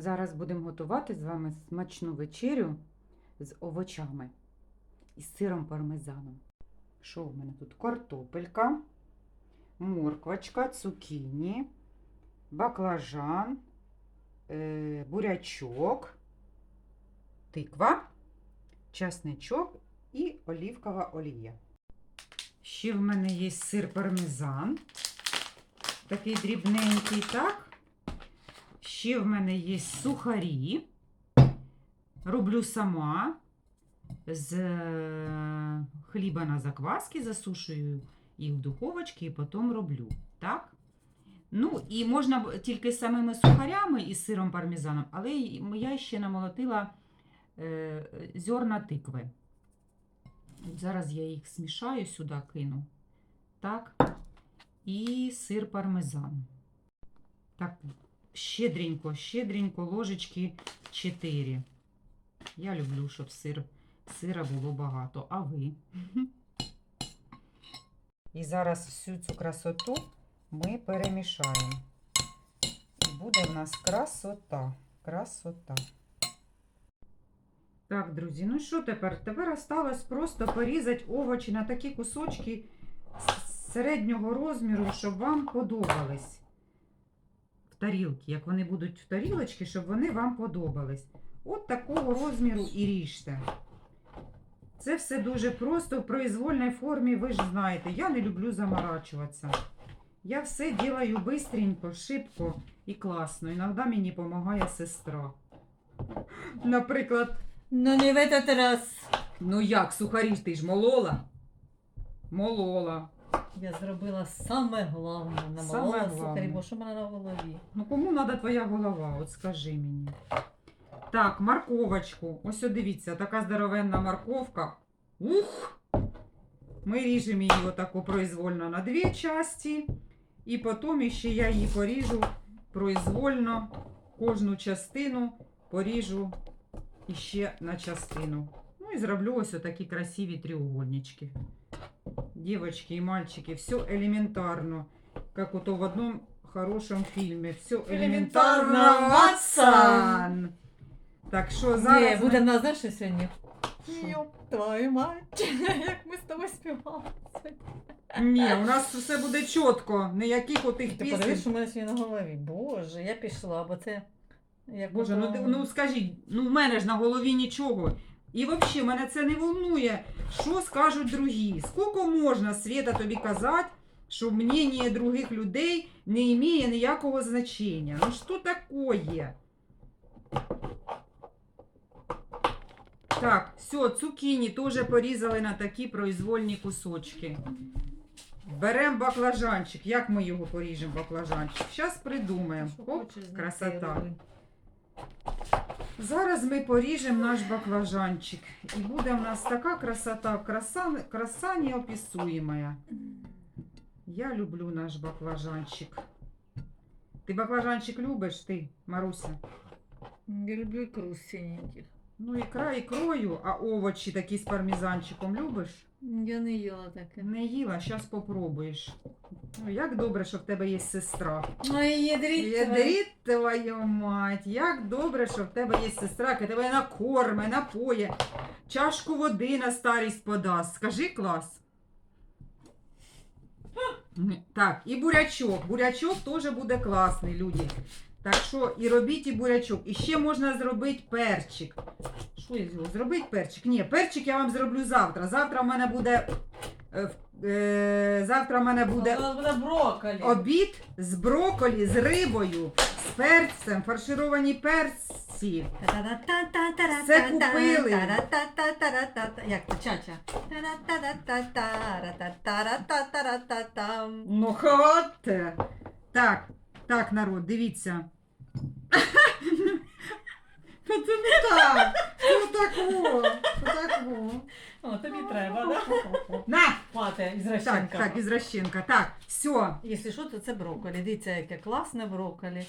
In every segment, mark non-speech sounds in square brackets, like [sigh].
Зараз будемо готувати з вами смачну вечерю з овочами і сиром пармезаном. Що в мене тут? Картопелька, морквочка, цукіні, баклажан, е, бурячок, тиква, часничок і олівкова олія. Ще в мене є сир пармезан, такий дрібненький, так? Ще в мене є сухарі. Роблю сама з е, хліба на закваски, засушую їх в духовочці і потім роблю. Так? Ну, і можна тільки з самими сухарями і з сиром пармезаном, але я ще намолотила е, зерна тикви. Зараз я їх смішаю сюди, кину. Так. І сир пармезан. Так, щедренько, щедренько, ложечки 4. Я люблю, щоб сир, сира було багато. А ви? І зараз всю цю красоту ми перемішаємо. І буде в нас красота. Красота. Так, друзі, ну що тепер? Тепер осталось просто порізати овочі на такі кусочки середнього розміру, щоб вам подобались тарілки, як вони будуть в тарілочці, щоб вони вам подобались. От такого розміру і ріжте. Це все дуже просто в произвольній формі, ви ж знаєте, я не люблю заморачуватися. Я все делаю бистренько, шибко і класно. Іноді мені допомагає сестра. Наприклад, Ну не в этот раз. ну як, сухарі ти ж молола? Молола. Я зробила саме головне. Саме сухарі, бо що в мене на голові. Ну кому треба твоя голова? От скажи мені. Так, морковочку. Ось дивіться, така здоровенна морковка. Ух! Ми ріжемо її отако произвольно на дві часті. І потім ще я її поріжу произвольно. Кожну частину поріжу іще на частину. Ну і зроблю ось такі красиві треугольнички. Девочки и мальчики, все элементарно. Как вот в одном хорошем фильме. Все элементарно, Элементарно, Ватсон. Так що Ні, зараз. буде ми- в нас знаєш що сьогодні. Що? Йоп, твою мать. Як ми з тобою співали. Ні, у нас все буде чітко. Ніяких отих Ти подивись, пісень. що в мене сьогодні на голові. Боже, я пішла, бо це. Як Боже, ну, ти- ото- ну скажіть, ну в мене ж на голові нічого. І взагалі мене це не волнує, що скажуть другі. Скільки можна, Свята, тобі казати, що мнення других людей не має ніякого значення. Ну що такое? Так, все, цукіні теж порізали на такі произвольні кусочки. Беремо баклажанчик. Як ми його поріжемо, баклажанчик? Зараз придумаємо. Оп, красота. Зараз ми поріжемо наш баклажанчик. І буде в нас така красота, краса, краса неописуемая. Я люблю наш баклажанчик. Ти баклажанчик любиш, ти, Маруся? Я люблю ікру з синеньких. Ну, ікра ікрою, а овочі такі з пармезанчиком любиш? Я не їла таке. Не їла, зараз попробуєш. Ну, як добре, що в тебе є сестра. Ой, ядріть. Твою мать, як добре, що в тебе є сестра, яка тебе накорме, напоє, чашку води на старість подасть. Скажи клас. Так, і бурячок. Бурячок теж буде класний, люди. Так що і робіть і бурячок. І ще можна зробити перчик. Що я? Зробити перчик? Ні, перчик я вам зроблю завтра. Завтра в мене буде. Е, е, завтра в мене буде Буде, брокколі. Обід з броколі, з рибою, з перцем, фаршировані перці. Все купили. Як то чача? Ну, хватте. Так, так, народ, дивіться. Це не так. Це такого. Це такого. О, тобі треба, да? [laughs] На! Мати, із Так, Рощенка. так, із розчинка. Так, все. Якщо що, то це брокколі. Дивіться, яке класне брокколі.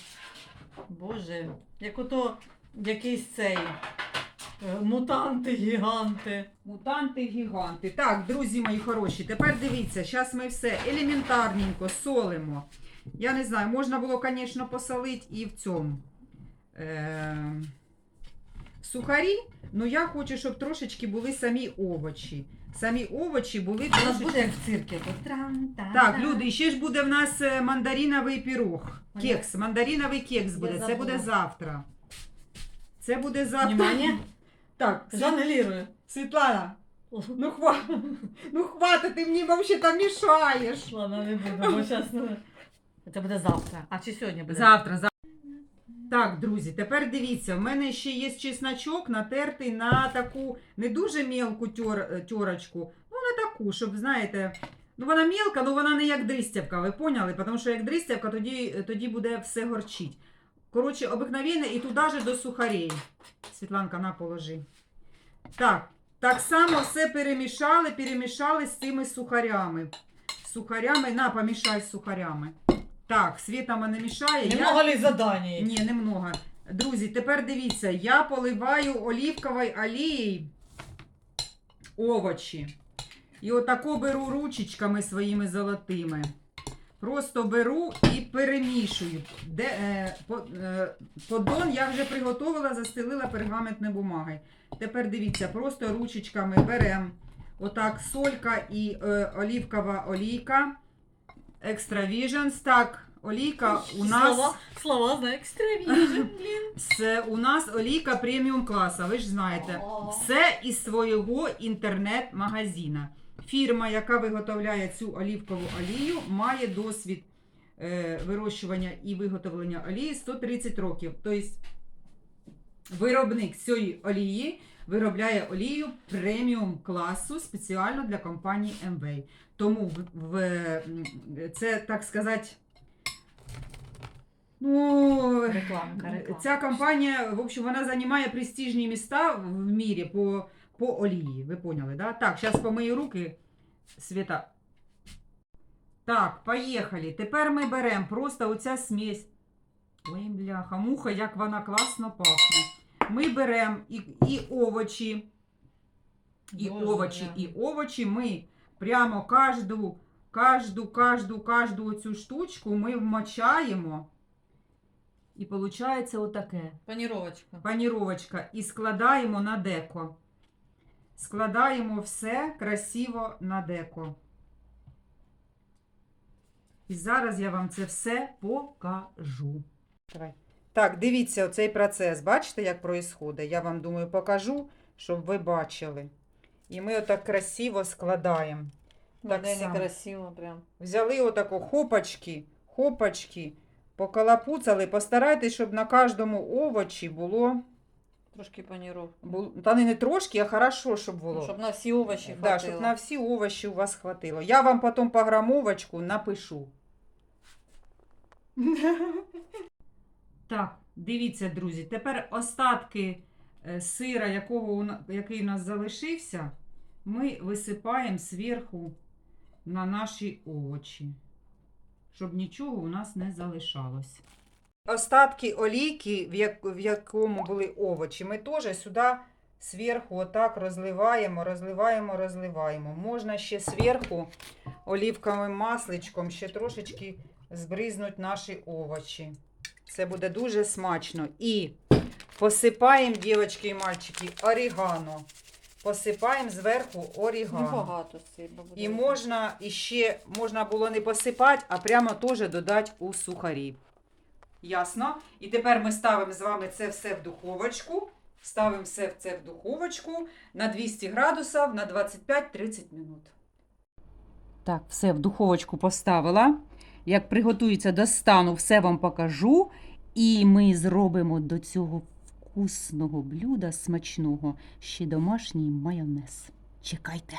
Боже, як ото якийсь цей е, мутанти, гіганти. Мутанти гіганти. Так, друзі мої хороші, тепер дивіться, зараз ми все елементарненько солимо. Я не знаю, можна було, звісно, посолити і в цьому. е, сухарі, ну я хочу, щоб трошечки були самі овочі. Самі овочі були У нас трошечки. буде як в циркі. Так, люди, і ще ж буде в нас е, мандариновий пірог. Кекс. Мандариновий кекс буде. Це забула. буде завтра. Це буде завтра. Внимание. Так, Жанелірує. Світлана, ну хватит, [laughs] ну хватит, ти мені взагалі там мішаєш. Ладно, не буду, бо зараз... Це буде завтра. А чи сьогодні буде? Завтра, завтра. Так, друзі, тепер дивіться, в мене ще є чесночок натертий на таку не дуже мілку тьор, тьорочку, ну на таку, щоб, знаєте, ну вона мілка, ну вона не як дристявка, ви поняли? Тому що як дристявка, тоді, тоді буде все горчить. Коротше, обикновенне і туди же до сухарей. Світланка, на положи. Так, так само все перемішали, перемішали з цими сухарями. Сухарями, на, помішай з сухарями. Так, Світа мене мішає. я- Немного ли задання? ні, немного. Друзі, тепер дивіться, я поливаю олівковою олією овочі. І отако беру ручечками своїми золотими. Просто беру і перемішую. Де, е, по, е, поддон я вже приготувала, застелила пергаментною бумагою. Тепер дивіться, просто ручечками беремо отак солька і е, олівкова олійка. Visions. Так, олійка у нас. Слова, слова блін. Це у нас олійка преміум класу, ви ж знаєте. О. Все із свого інтернет-магазина. Фірма, яка виготовляє цю олівкову олію, має досвід е, вирощування і виготовлення олії 130 років. Тобто виробник цієї олії виробляє олію преміум класу спеціально для компанії MV. Тому в, в, це, так сказати, ну, Рекламка, реклама. Ця компанія, в общем, вона займає престижні міста в мірі по, по олії. Ви поняли, да? Так, зараз помию руки. Світа. Так, поїхали. Тепер ми беремо просто оця смесь. Ой, бляха, муха, як вона класно пахне. Ми беремо і, і овочі, і Боже, овочі, я- і овочі. Ми прямо кожну, кожну, кожну, кожну оцю штучку ми вмочаємо. І виходить отаке. Паніровочка. Паніровочка. І складаємо на деко. Складаємо все красиво на деко. І зараз я вам це все покажу. Давай. Так, дивіться оцей процес. Бачите, як відбувається? Я вам думаю покажу, щоб ви бачили. І ми отак красиво складаємо. Так Так само. некрасиво прям. Взяли отако хопочки, хопочки, покалапуцали. Постарайтесь, щоб на кожному овочі було, Трошки паніровки. було та не, не трошки, а хорошо, щоб було. Щоб на всі овочі да, щоб на всі овочі у вас хватило. Я вам потім по грамовочку напишу. Так, дивіться, друзі. Тепер остатки е, сира, якого який у нас залишився, ми висипаємо зверху на наші овочі, щоб нічого у нас не залишалось. Остатки олійки, в, як, в якому були овочі, ми теж сюди зверху отак розливаємо, розливаємо, розливаємо. Можна ще зверху олівковим масличком ще трошечки збризнуть наші овочі. Це буде дуже смачно. І посипаємо, дівчатки і мальчики, орігано. Посипаємо зверху орігано. І можна іще можна було не посипати, а прямо теж додати у сухарі. Ясно? І тепер ми ставимо з вами це все в духовочку. Ставимо все це в духовочку на 200 градусів на 25-30 минут. Так, все в духовочку поставила. Як приготується до стану, все вам покажу. І ми зробимо до цього вкусного блюда смачного ще домашній майонез. Чекайте.